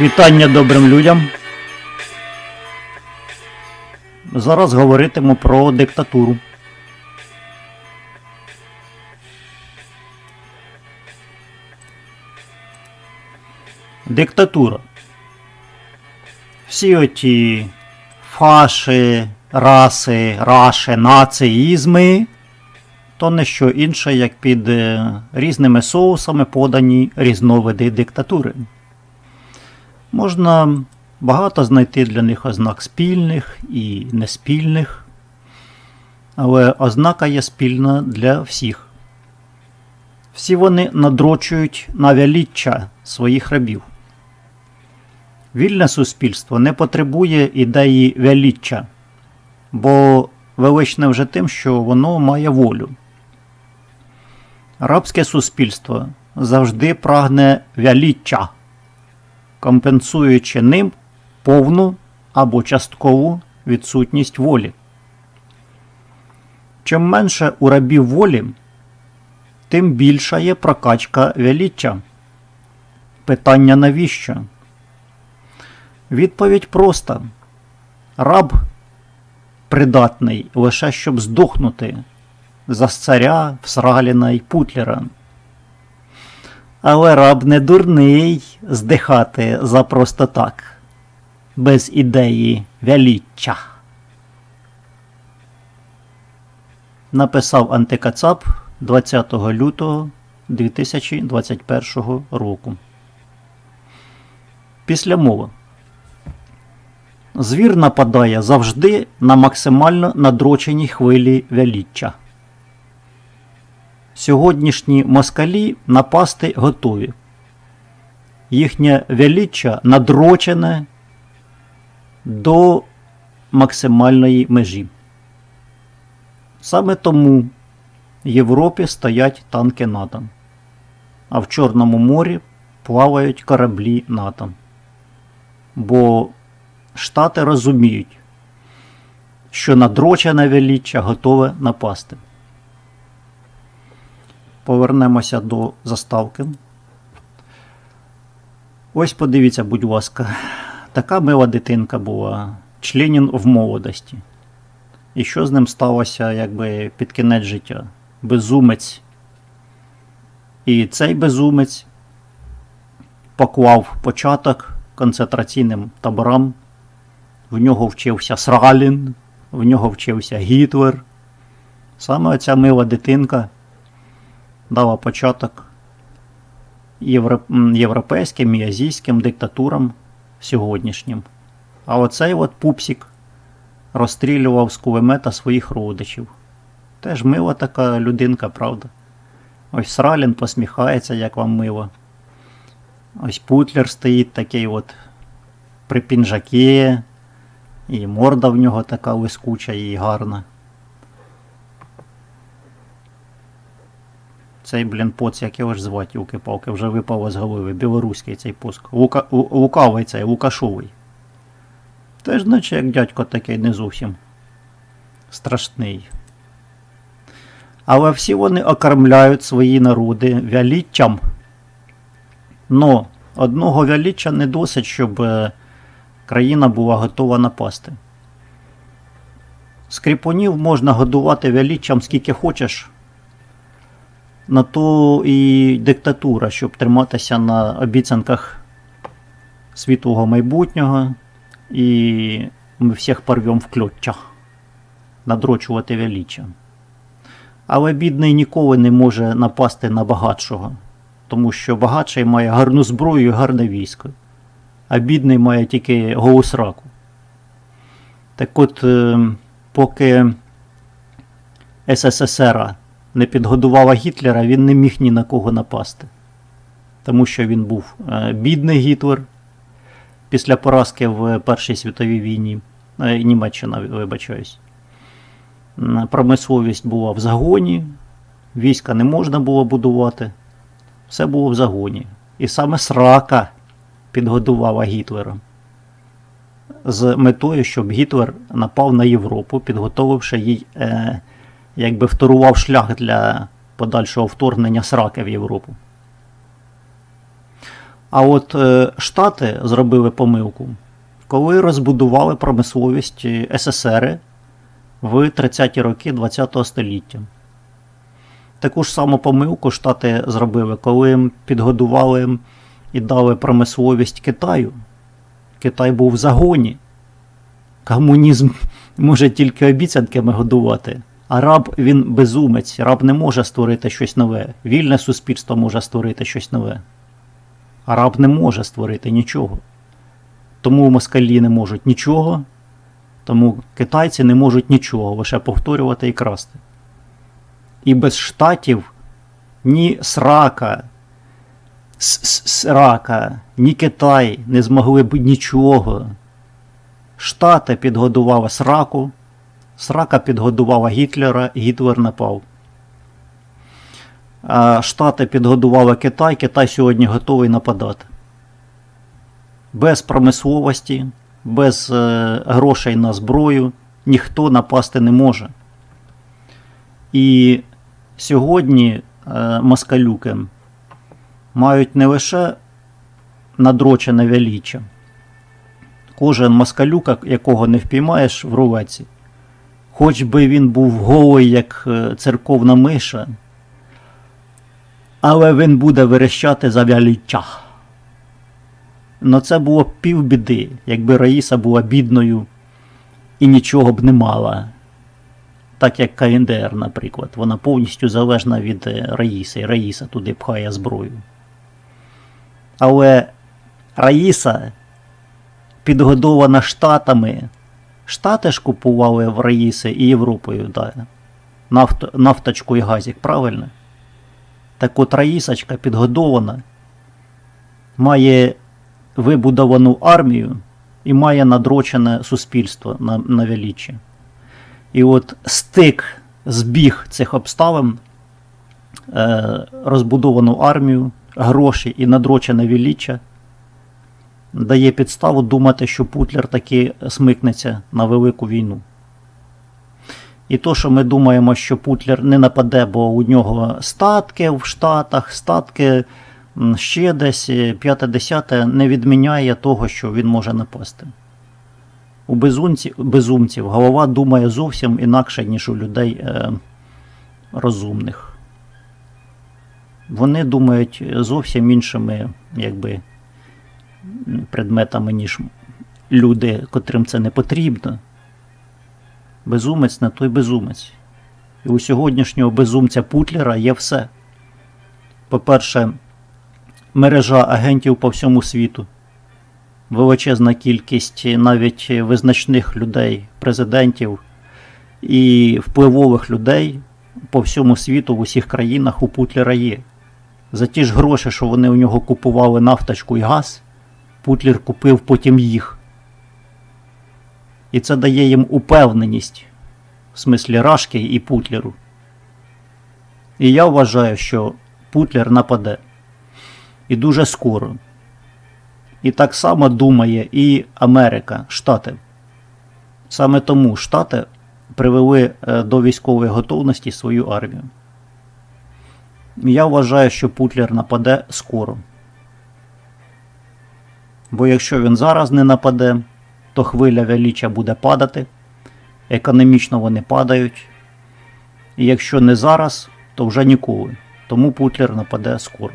Вітання добрим людям. Зараз говоритиму про диктатуру. Диктатура. Всі оті фаши, раси, раши, нацизми то не що інше, як під е, різними соусами подані різновиди диктатури. Можна багато знайти для них ознак спільних і неспільних, але ознака є спільна для всіх. Всі вони надрочують на величчя своїх рабів. Вільне суспільство не потребує ідеї величчя, бо величне вже тим, що воно має волю. Рабське суспільство завжди прагне величчя, компенсуючи ним повну або часткову відсутність волі. Чим менше у рабів волі, тим більша є прокачка величчя. Питання навіщо? Відповідь проста. Раб придатний лише щоб здохнути за царя, Всраліна і Путлера. Але раб не дурний здихати за просто так, без ідеї величчя. Написав антикацап 20 лютого 2021 року. Після мови. Звір нападає завжди на максимально надроченій хвилі величчя. Сьогоднішні москалі напасти готові. Їхнє величчя надрочене до максимальної межі. Саме тому в Європі стоять танки НАТО, а в Чорному морі плавають кораблі НАТО. Бо Штати розуміють, що надрочене величчя готове напасти. Повернемося до заставки. Ось подивіться, будь ласка, така мила дитинка була, членін в молодості. І що з ним сталося якби під кінець життя? Безумець. І цей безумець поклав початок концентраційним таборам. В нього вчився Сралін, в нього вчився Гітлер. Саме оця мила дитинка дала початок європейським і азійським диктатурам сьогоднішнім. А оцей от пупсик розстрілював з кулемета своїх родичів. Теж мила така людинка, правда? Ось Сралін посміхається, як вам мило. Ось Путлер стоїть такий от при пінжакі, і морда в нього така лискуча і гарна. Цей, блін, поц, як його ж звати, юки-палки, вже випало з голови. Білоруський цей пуск. Лука, Лу- лукавий цей, Лукашовий. Теж, наче як дядько такий не зовсім страшний. Але всі вони окормляють свої народи вяліччям. Но одного вяліччя не досить, щоб е, країна була готова напасти. Скріпунів можна годувати вяліччям скільки хочеш. На то і диктатура, щоб триматися на обіцянках світлого майбутнього, і ми всіх порвем в кльотчах, надрочувати величчя. Але бідний ніколи не може напасти на багатшого, тому що багатший має гарну зброю і гарне військо, а бідний має тільки голу сраку. Так от, е, поки СССР не підгодувала Гітлера, він не міг ні на кого напасти. Тому що він був е, бідний Гітлер після поразки в Першій світовій війні. Е, Німеччина, вибачаюсь. Промисловість була в загоні, війська не можна було будувати. Все було в загоні. І саме срака підгодувала Гітлера. З метою, щоб Гітлер напав на Європу, підготовивши їй, е, якби вторував шлях для подальшого вторгнення сраки в Європу. А от е, Штати зробили помилку, коли розбудували промисловість е, СССР в 30-ті роки ХХ століття. Таку ж саму помилку Штати зробили, коли підгодували і дали промисловість Китаю. Китай був в загоні. Комунізм може тільки обіцянками годувати. А раб він безумець. Раб не може створити щось нове. Вільне суспільство може створити щось нове. А раб не може створити нічого. Тому москалі не можуть нічого, тому китайці не можуть нічого, лише повторювати і красти. І без штатів ні срака, срака, ні Китай не змогли б нічого. Штати підгодували сраку, срака підгодувала Гітлера, Гітлер напав. Штати підгодували Китай, Китай сьогодні готовий нападати. Без промисловості, без е, грошей на зброю ніхто напасти не може. І сьогодні е, москалюки мають не лише надрочене величчя. Кожен москалюка, якого не впіймаєш в рулеці, хоч би він був голий, як е, церковна миша, але він буде верещати за величчя. Но це було півбіди, якби Раїса була бідною і нічого б не мала. Так як КНДР, наприклад, вона повністю залежна від е, Раїси, і Раїса туди пхає зброю. Але Раїса підгодована Штатами. Штати ж купували в Раїси і Європою, да. Нафт, нафточку і газик, правильно? Так от Раїсочка підгодована, має вибудовану армію і має надрочене суспільство на, на величі. І от стик, збіг цих обставин, е, розбудовану армію, гроші і надрочене величчя дає підставу думати, що Путлер таки смикнеться на велику війну. І то, що ми думаємо, що Путлер не нападе, бо у нього статки в Штатах, статки ще десь, п'яте-десяте, не відміняє того, що він може напасти. У безумців, безумців голова думає зовсім інакше, ніж у людей е, розумних. Вони думають зовсім іншими, якби, предметами, ніж люди, котрим це не потрібно. Безумець не той безумець. І у сьогоднішнього безумця Путлера є все. По-перше, мережа агентів по всьому світу, величезна кількість навіть визначних людей, президентів і впливових людей по всьому світу, в усіх країнах у Путлера є. За ті ж гроші, що вони у нього купували нафточку і газ, Путлер купив потім їх. І це дає їм упевненість в смислі Рашки і Путлеру. І я вважаю, що Путлер нападе. І дуже скоро. І так само думає і Америка, Штати. Саме тому Штати привели е, до військової готовності свою армію. Я вважаю, що Путлер нападе скоро. Бо якщо він зараз не нападе, то хвиля велича буде падати, економічно вони падають. І якщо не зараз, то вже ніколи. Тому Путлер нападе скоро.